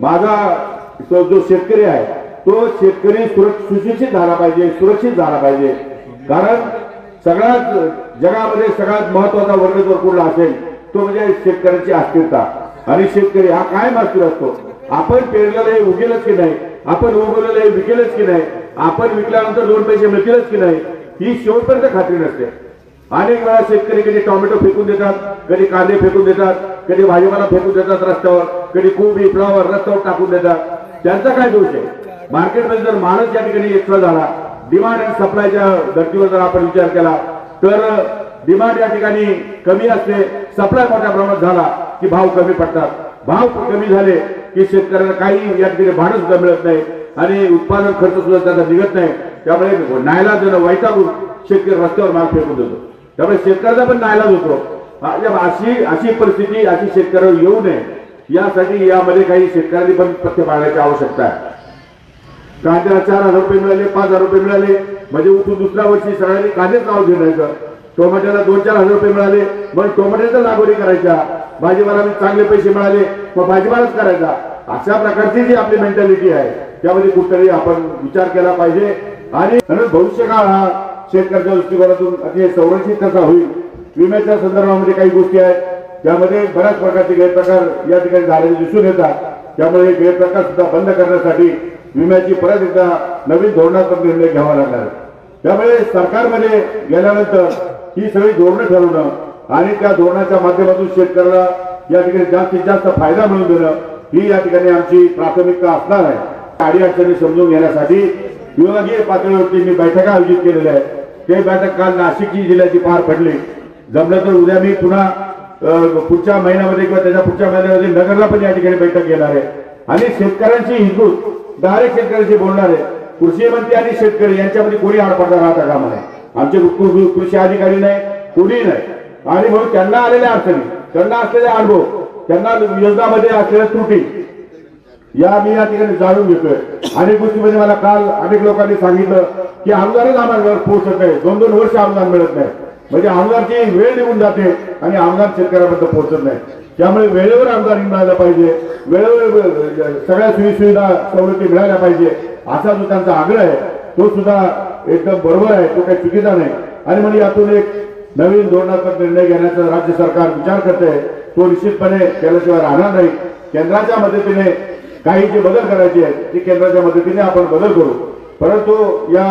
माझा तो जो शेतकरी आहे तो शेतकरी सुशिक्षित झाला पाहिजे सुरक्षित झाला पाहिजे. कारण सगळ्यात जगामध्ये सगळ्यात महत्त्वाचा वर्ग जर कुठला असेल तो म्हणजे शेतकऱ्याची अस्थिरता. आणि शेतकरी हा कायम अस्थिर असतो. आपण पेरलेलं हे उगेलच की नाही? आपण उगवलेलं हे विकेलच की नाही? आपण विकल्यानंतर दोन पैसे मिळतीलच की नाही? ही शेवटपर्यंत खात्री नसते. अनेक वेळा शेतकरी कधी टोमॅटो फेकून देतात कधी कांदे फेकून देतात कधी भाजीपाला फेकून देतात रस्त्यावर कधी कोबी फ्लॉवर रस्त्यावर टाकून देतात. त्यांचा काय दोष आहे? मार्केटमध्ये जर माणूस या ठिकाणी एक्स्ट्रा झाला डिमांड आणि सप्लायच्या धर्तीवर जर आपण विचार केला तर डिमांड या ठिकाणी कमी असते सप्लाय मोठ्या प्रमाणात झाला की भाव कमी पडतात. भाव कमी झाले की शेतकऱ्याला काही या ठिकाणी भाडं सुद्धा मिळत नाही आणि उत्पादन खर्च सुद्धा त्याचा निघत नाही. त्यामुळे नायला जण वैतागून शेतकरी रस्त्यावर माल फेकून देतो. त्यामुळे शेतकऱ्याचा पण नायलाज होतो. अशी अशी परिस्थिती अशी शेतकऱ्यावर येऊ नये. यासाठी यामध्ये काही शेतकऱ्यांनी पण पथ्य पाळण्याची आवश्यकता आहे. कांद्याला चार हजार रुपये मिळाले पाच हजार रुपये मिळाले. म्हणजे उठून दुसऱ्या वर्षी सगळ्यांनी कांदेच नाव घेण्याचं. टोमॅटोला दोन चार हजार रुपये मिळाले. मग टोमॅटोच्या लागवडी करायच्या. भाजीपाला चांगले पैसे मिळाले. मग भाजीपालाच करायचा. अशा प्रकारची जी आपली मेंटॅलिटी आहे त्यामध्ये कुठेतरी आपण विचार केला पाहिजे. आणि म्हणून भविष्यकाळ हा शेतकऱ्याच्या दृष्टिकोनातून अतिशय संरक्षित कसा होईल. विम्याच्या संदर्भामध्ये काही गोष्टी आहेत. त्यामध्ये बऱ्याच प्रकारचे गैरप्रकार या ठिकाणी झालेले दिसून येतात. त्यामुळे हे गैरप्रकार सुद्धा बंद करण्यासाठी विम्याची परत एकदा नवीन धोरणात्मक निर्णय घ्यावा लागणार आहे. त्यामुळे सरकारमध्ये गेल्यानंतर ही सगळी धोरणं ठरवणं आणि त्या धोरणाच्या माध्यमातून शेतकऱ्याला या ठिकाणी जास्तीत जास्त फायदा मिळवून देणं ही या ठिकाणी आमची प्राथमिकता असणार आहे. अडी अडचणी समजून घेण्यासाठी विभागीय पातळीवरती मी बैठका आयोजित केलेल्या आहेत. ते बैठक काल नाशिक जिल्ह्याची पार पडली. जमलं तर उद्या मी पुन्हा पुढच्या महिन्यामध्ये किंवा त्याच्या पुढच्या महिन्यामध्ये नगरला पण या ठिकाणी बैठक घेणार आहे. आणि शेतकऱ्यांशी हिंदूत डायरेक्ट शेतकऱ्यांशी बोलणार आहे. कृषी मंत्री आणि शेतकरी यांच्यामध्ये कोणी आडपडता राहता कामा नाही. आमचे कृषी अधिकारी नाही कोणी नाही. आणि म्हणून त्यांना आलेल्या अडचणी त्यांना असलेले अनुभव त्यांना योजनामध्ये असलेल्या त्रुटी या मी या ठिकाणी जाणून घेतोय. अनेक गोष्टीमध्ये मला काल अनेक लोकांनी सांगितलं की आमदारच आम्हाला पोहोचत नाही. दोन दोन वर्ष अनुदान मिळत नाही. म्हणजे आमदारची वेळ निघून जाते आणि आमदार शेतकऱ्यापर्यंत पोहोचत नाही. त्यामुळे वेळेवर आमदार मिळायला पाहिजे. वेळेवर सगळ्या सोयी सुविधा सवलती मिळाल्या पाहिजे. असा जो त्यांचा आग्रह आहे तो सुद्धा एकदम बरोबर आहे. तो काही चुकीचा नाही. आणि म्हणजे यातून एक नवीन धोरणात्मक निर्णय घेण्याचा राज्य सरकार विचार करते. तो निश्चितपणे केल्याशिवाय राहणार नाही. केंद्राच्या मदतीने काही जे बदल करायचे आहेत ते केंद्राच्या मदतीने आपण बदल करू. परंतु या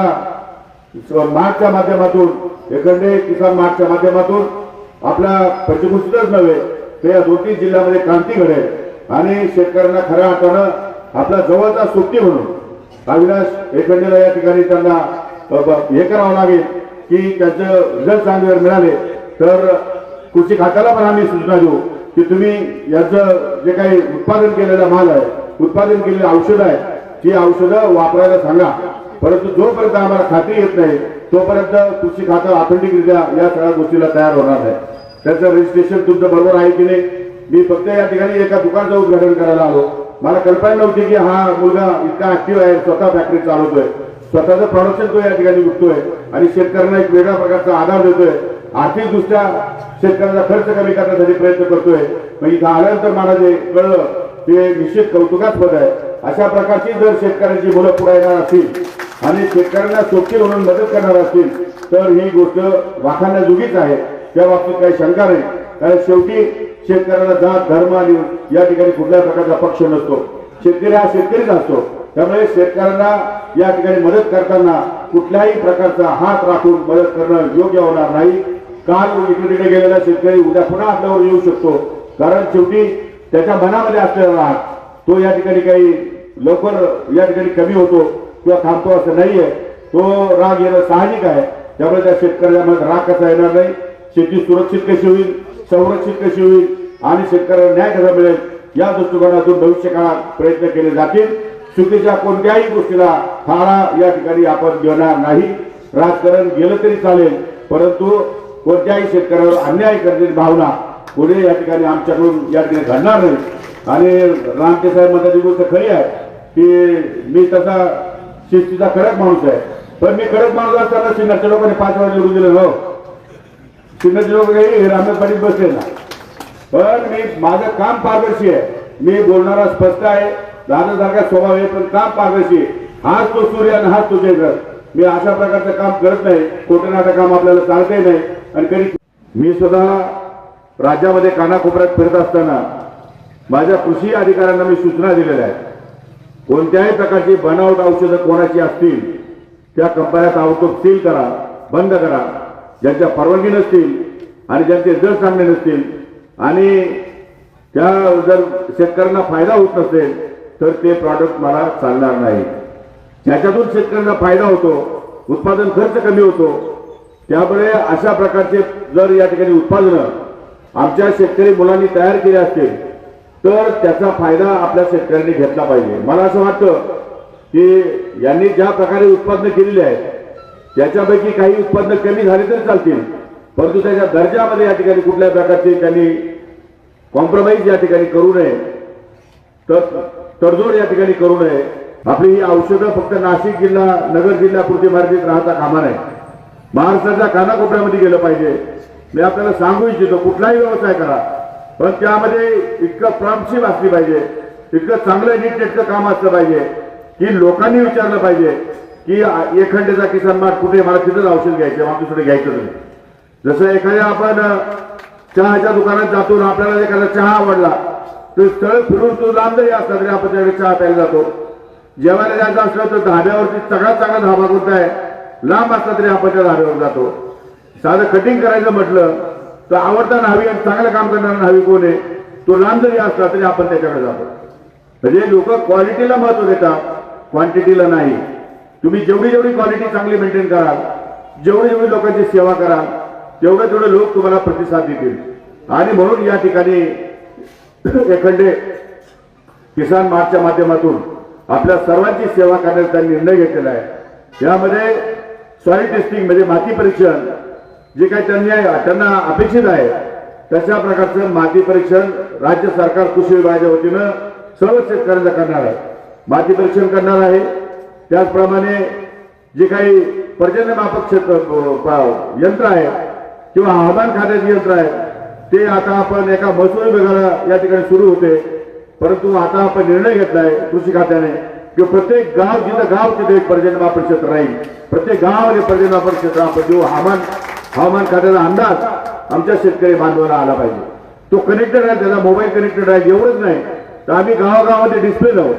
मार्चच्या माध्यमातून एखंडे किसान मार्चच्या माध्यमातून आपल्या पंचकृषीतच नव्हे ते या दोन्ही जिल्ह्यामध्ये क्रांती घडेल. आणि शेतकऱ्यांना खऱ्या अर्थानं आपला जवळचा सुट्टी म्हणून अविनाश एखंडेला या ठिकाणी त्यांना हे करावं लागेल की त्याचं रिझल्ट चांगले जर मिळाले तर कृषी खात्याला पण आम्ही सूचना देऊ की तुम्ही याचं जे काही उत्पादन केलेला माल आहे उत्पादन केलेली औषधं आहे ती औषधं वापरायला सांगा. परंतु जोपर्यंत आम्हाला खात्री येत नाही तोपर्यंत कृषी खातं ऑथेंटिकरित्या या सगळ्या गोष्टीला तयार होणार नाही. त्याचं रजिस्ट्रेशन तुमचं बरोबर आहे की नाही? मी फक्त या ठिकाणी एका दुकानचं उद्घाटन करायला आलो. मला कल्पना नव्हती की हा मुलगा इतका ऍक्टिव्ह आहे स्वतः फॅक्टरी चालवतोय. स्वतःचं प्रोडक्शन तो या ठिकाणी विकतोय आणि शेतकऱ्यांना एक वेगळ्या प्रकारचा आधार देतोय. आर्थिकदृष्ट्या शेतकऱ्याचा खर्च कमी करण्यासाठी प्रयत्न करतोय. मग इथं आल्यानंतर मला जे कळलं ते निश्चित कौतुकास्पद आहे. अशा प्रकारची जर शेतकऱ्यांची मुलं पुढे येणार असतील आणि शेतकऱ्यांना सोपी म्हणून मदत करणार असतील तर ही गोष्ट वाखाणण्याजोगीच आहे. त्या बाबतीत काही शंका नाही. कारण शेवटी शेतकऱ्याला जात धर्म आणि या ठिकाणी कुठल्याही प्रकारचा पक्ष नसतो. शेतकरी हा शेतकरीच असतो. त्यामुळे शेतकऱ्यांना या ठिकाणी मदत करताना कुठल्याही प्रकारचा हात राखून मदत करणं योग्य होणार नाही. काल इकडे तिकडे गेलेला शेतकरी उद्या पुन्हा आपल्यावर येऊ शकतो. कारण शेवटी त्याच्या मनामध्ये असलेला राग तो या ठिकाणी काही लवकर या ठिकाणी कमी होतो. किंवा थांबतो असं नाहीये. तो राग येणं साहजिक आहे. त्यामुळे त्या शेतकऱ्यामध्ये राग कसा येणार नाही? शेती सुरक्षित कशी होईल? संरक्षित कशी होईल? आणि शेतकऱ्याला न्याय कसा मिळेल? या दृष्टिकोनातून भविष्य काळात प्रयत्न केले जातील. चुकीच्या कोणत्याही गोष्टीला फाळा या ठिकाणी आपण देणार नाही. राजकारण गेलं तरी चालेल. परंतु कोणत्याही शेतकऱ्यावर अन्याय करण्याची भावना पुढे या ठिकाणी आमच्याकडून या ठिकाणी घडणार नाही. आणि रामटे साहेब म्हणतात ही गोष्ट खरी आहे की मी तसा शिस्तीचा कडक माणूस आहे. पण मी कडक माणूस असताना सिन्नरच्या लोकांनी पाच वेळा निवडून दिलं हो. सिन्नरचे लोक काही रामनाथ बसले ना पण मी माझं काम पारदर्शी आहे. मी बोलणारा स्पष्ट आहे. दादासारखा स्वभाव आहे पण काम पारदर्शी आहे. हाच तो सूर्य आणि हाच तो घर मी अशा प्रकारचं काम करत नाही. खोटं काम आपल्याला चालतही नाही. आणि कधी मी सुद्धा राज्यामध्ये कानाकोपऱ्यात फिरत असताना माझ्या कृषी अधिकाऱ्यांना मी सूचना दिलेल्या आहेत. कोणत्याही प्रकारची बनावट औषधं कोणाची असतील त्या कंपन्या ताबडतोब सील करा बंद करा. ज्यांच्या परवानगी नसतील आणि ज्यांचे दर सामने नसतील आणि त्या जर शेतकऱ्यांना फायदा होत नसेल तर ते प्रॉडक्ट मला चालणार नाही. ज्याच्यातून शेतकऱ्यांना फायदा होतो उत्पादन खर्च कमी होतो त्यामुळे अशा प्रकारचे जर या ठिकाणी उत्पादनं आमच्या शेतकरी मुलांनी तयार केले असतील तर त्याचा फायदा आपल्या शेतकऱ्यांनी घेतला पाहिजे. मला असं वाटतं की यांनी ज्या प्रकारे उत्पादनं केलेली आहेत त्याच्यापैकी काही उत्पादनं कमी झाली तरी चालतील. परंतु त्याच्या दर्जामध्ये या ठिकाणी कुठल्या प्रकारची त्यांनी कॉम्प्रोमाइज या ठिकाणी करू नये तर तडजोड या ठिकाणी करू नये. आपली ही औषधं फक्त नाशिक जिल्हा नगर जिल्ह्यापुरती मर्यादित राहता कामा नये. महाराष्ट्राच्या कानाकोपऱ्यामध्ये गेलं पाहिजे. मी आपल्याला सांगू इच्छितो कुठलाही व्यवसाय करा. पण त्यामध्ये इतकं प्रॉमशिप असली पाहिजे इतकं चांगलं नीटनेटकं काम असलं पाहिजे की लोकांनी विचारलं पाहिजे की एखाद्याचा किसान मार्ग कुठे मला तिथंच औषध घ्यायचे मला दुसरं घ्यायचं नाही. जसं एखाद्या आपण चहाच्या दुकानात जातो आपल्याला एखादा चहा आवडला तर स्थळ फिरून तो लांब जरी असला तरी आपण त्याकडे चहा प्यायला जातो. जेवायला जायचं असलं तर धाब्यावरती सगळ्यात चांगला धाबा कोणता आहे? लांब असला तरी आपण त्या धाब्यावर जातो. साधं कटिंग करायचं म्हटलं तर आवडता न्हावी आणि चांगलं काम करणारा न्हावी कोण आहे? तो लांब जरी असला तरी आपण त्याच्याकडे जातो. म्हणजे लोक क्वालिटीला महत्त्व देतात क्वांटिटीला नाही. तुम्ही जेवढी जेवढी क्वालिटी चांगली मेंटेन कराल जेवढी जेवढी लोकांची सेवा कराल तेवढे तेवढे लोक तुम्हाला प्रतिसाद देतील. आणि म्हणून या ठिकाणी एखंडे किसान मार्चच्या माध्यमातून आपल्या सर्वांची सेवा करण्याचा निर्णय घेतलेला आहे. यामध्ये सॉइल टेस्टिंग म्हणजे माती परीक्षण जे काही त्यांनी त्यांना अपेक्षित आहे तशा प्रकारचं माती परीक्षण राज्य सरकार कृषी विभागाच्या वतीनं सर्व शेतकऱ्यांना करणार आहे. माती परीक्षण करणार आहे. त्याचप्रमाणे जे काही पर्जन्यमापक क्षेत्र यंत्र आहे किंवा हवामान खात्याचे यंत्र आहे ते आता आपण एका महसूल विभागाला या ठिकाणी सुरू होते. परंतु आता आपण निर्णय घेतलाय कृषी खात्याने की प्रत्येक गाव जिथं गाव तिथे एक पर्जन्यमापन क्षेत्र राहील. प्रत्येक गावामध्ये पर्जन्यमापन क्षेत्र आपण देऊ. हवामान हवामान खात्याचा अंदाज आमच्या शेतकरी बांधवाला आला पाहिजे. तो कनेक्टेड आहे त्याचा मोबाईल कनेक्टेड आहे एवढंच नाही. तर आम्ही गावागावामध्ये डिस्प्ले लावू.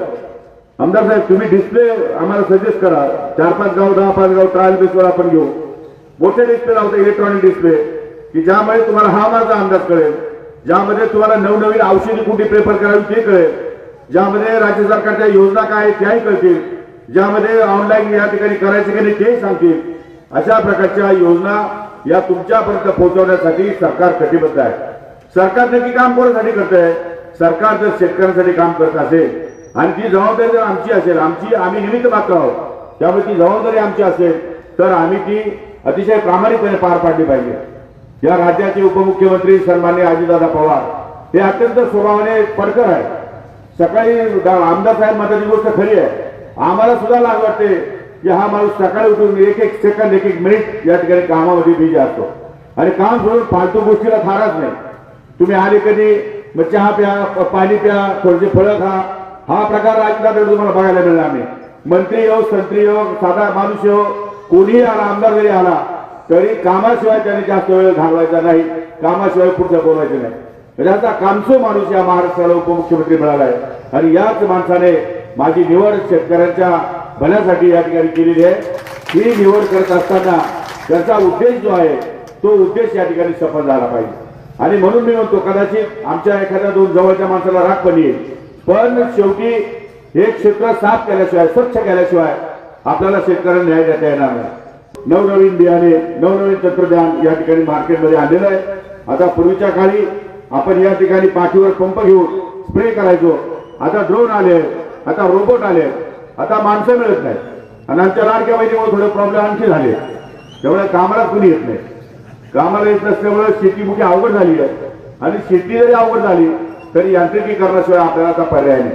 आमदार साहेब तुम्ही डिस्प्ले आम्हाला सजेस्ट करा. चार पाच गाव दहा पाच गाव ट्रायल बेसवर आपण घेऊ. मोठे डिस्प्ले लावतो इलेक्ट्रॉनिक डिस्प्ले की ज्यामुळे तुम्हाला हवामानाचा अंदाज कळेल. ज्यामध्ये तुम्हाला नवनवीन औषधी कुठे प्रेफर करावी ते कळेल. ज्यामध्ये राज्य सरकारच्या योजना काय आहेत त्याही कळतील. ज्यामध्ये ऑनलाईन या ठिकाणी करायचे की नाही तेही सांगतील. अशा प्रकारच्या योजना या तुमच्यापर्यंत पोहोचवण्यासाठी सरकार कटिबद्ध आहे. सरकार नक्की काम कोणासाठी करत आहे सरकार जर शेतकऱ्यांसाठी काम करत असेल आणि ती जबाबदारी जर आमची असेल आमची आम्ही निमित्त मात्र आहोत त्यामुळे ती जबाबदारी आमची असेल तर आम्ही ती अतिशय प्रामाणिकपणे पार पाडली पाहिजे. या राज्याचे उपमुख्यमंत्री सन्मान्य अजितदादा पवार हे अत्यंत स्वभावाने पडकर आहे सकाळी आमदार साहेब मताची गोष्ट खरी आहे. आम्हाला सुद्धा लाज वाटते. की हा माणूस सकाळी उठून एक एक सेकंद एक एक मिनिट या ठिकाणी कामामध्ये बिझी असतो. आणि काम सोडून फालतू गोष्टीला थाराच नाही. तुम्ही आले कधी मग चहा प्या पाणी प्या थोडेसे फळं खा. हा प्रकार राज्यात तुम्हाला बघायला मिळणार नाही. मंत्री हो संत्री हो साधा माणूस हो कोणीही आला आमदार जरी आला तरी कामाशिवाय त्याने जास्त वेळ घालवायचा नाही. कामाशिवाय पुढचं बोलायचं नाही. म्हणजे आता कामसो माणूस या महाराष्ट्राला उपमुख्यमंत्री मिळाला आहे. आणि याच माणसाने माझी निवड शेतकऱ्यांच्या भल्यासाठी या ठिकाणी केलेली आहे. ही निवड करत असताना त्याचा उद्देश जो आहे तो उद्देश या ठिकाणी सफल झाला पाहिजे. आणि म्हणून मी म्हणतो कदाचित आमच्या एखाद्या दोन जवळच्या माणसाला राग पण येईल. पण शेवटी हे क्षेत्र साफ केल्याशिवाय स्वच्छ केल्याशिवाय आपल्याला शेतकऱ्यांना न्याय देता येणार नाही. नवनवीन बियाणे नवनवीन तंत्रज्ञान या ठिकाणी मार्केटमध्ये आलेलं आहे. आता पूर्वीच्या काळी आपण या ठिकाणी पाठीवर पंप घेऊन स्प्रे करायचो. आता ड्रोन आले आता रोबोट आले आता माणसं मिळत नाहीत. आणि आमच्या लाडक्या बहिणीमुळे थोडे प्रॉब्लेम आणखी झाले. त्यामुळे कामाला कुणी येत नाही. कामाला येत नसल्यामुळे शेती मुख्य अवघड झाली आहे. आणि शेती जरी अवघड झाली तरी यांत्रिकीकरणाशिवाय आपल्याला आता पर्याय नाही.